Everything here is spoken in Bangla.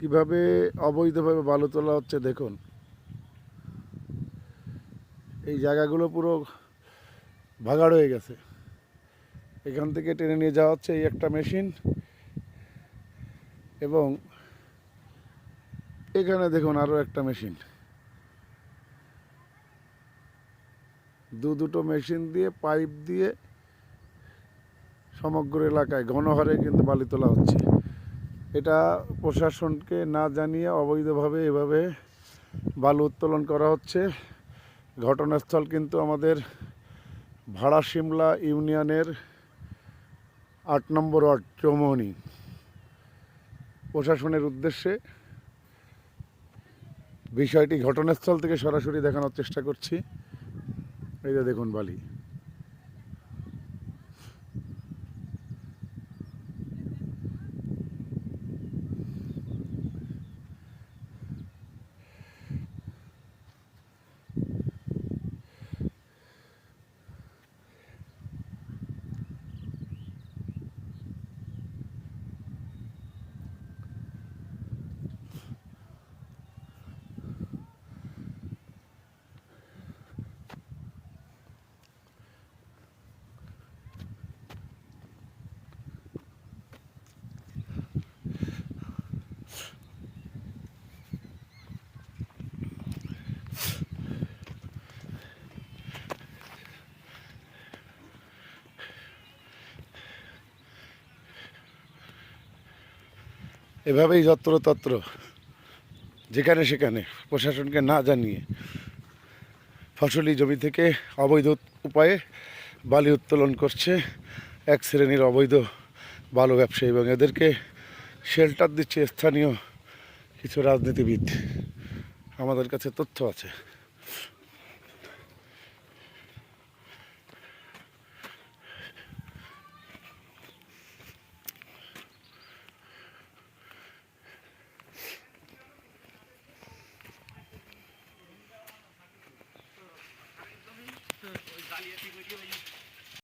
কীভাবে অবৈধভাবে বালু তোলা হচ্ছে দেখুন। এই জায়গাগুলো পুরো ভাগাড় হয়ে গেছে। এখান থেকে টেনে নিয়ে যাওয়া হচ্ছে এই একটা মেশিন। এবং এখানে দেখুন আরও একটা মেশিন। দু দুটো মেশিন দিয়ে, পাইপ দিয়ে সমগ্র এলাকায় ঘনহারে কিন্তু বালি তোলা হচ্ছে। এটা প্রশাসনকে না জানিয়ে অবৈধভাবে এভাবে বালু উত্তোলন করা হচ্ছে। ঘটনাস্থল কিন্তু আমাদের ভাড়া সিমলা ইউনিয়নের আট নম্বর ওয়ার্ড, চৌমোহনী। প্রশাসনের উদ্দেশ্যে বিষয়টি ঘটনাস্থল থেকে সরাসরি দেখানোর চেষ্টা করছি। এই দেখুন বালি। এভাবেই যত্রতত্র, যেখানে সেখানে, প্রশাসনকে না জানিয়ে ফসলি জমি থেকে অবৈধ উপায়ে বালি উত্তোলন করছে এক শ্রেণির অবৈধ বালু ব্যবসায়ী এবং এদেরকে শেল্টার দিচ্ছে স্থানীয় কিছু রাজনীতিবিদ। আমাদের কাছে তথ্য আছে। Italië, die we jullie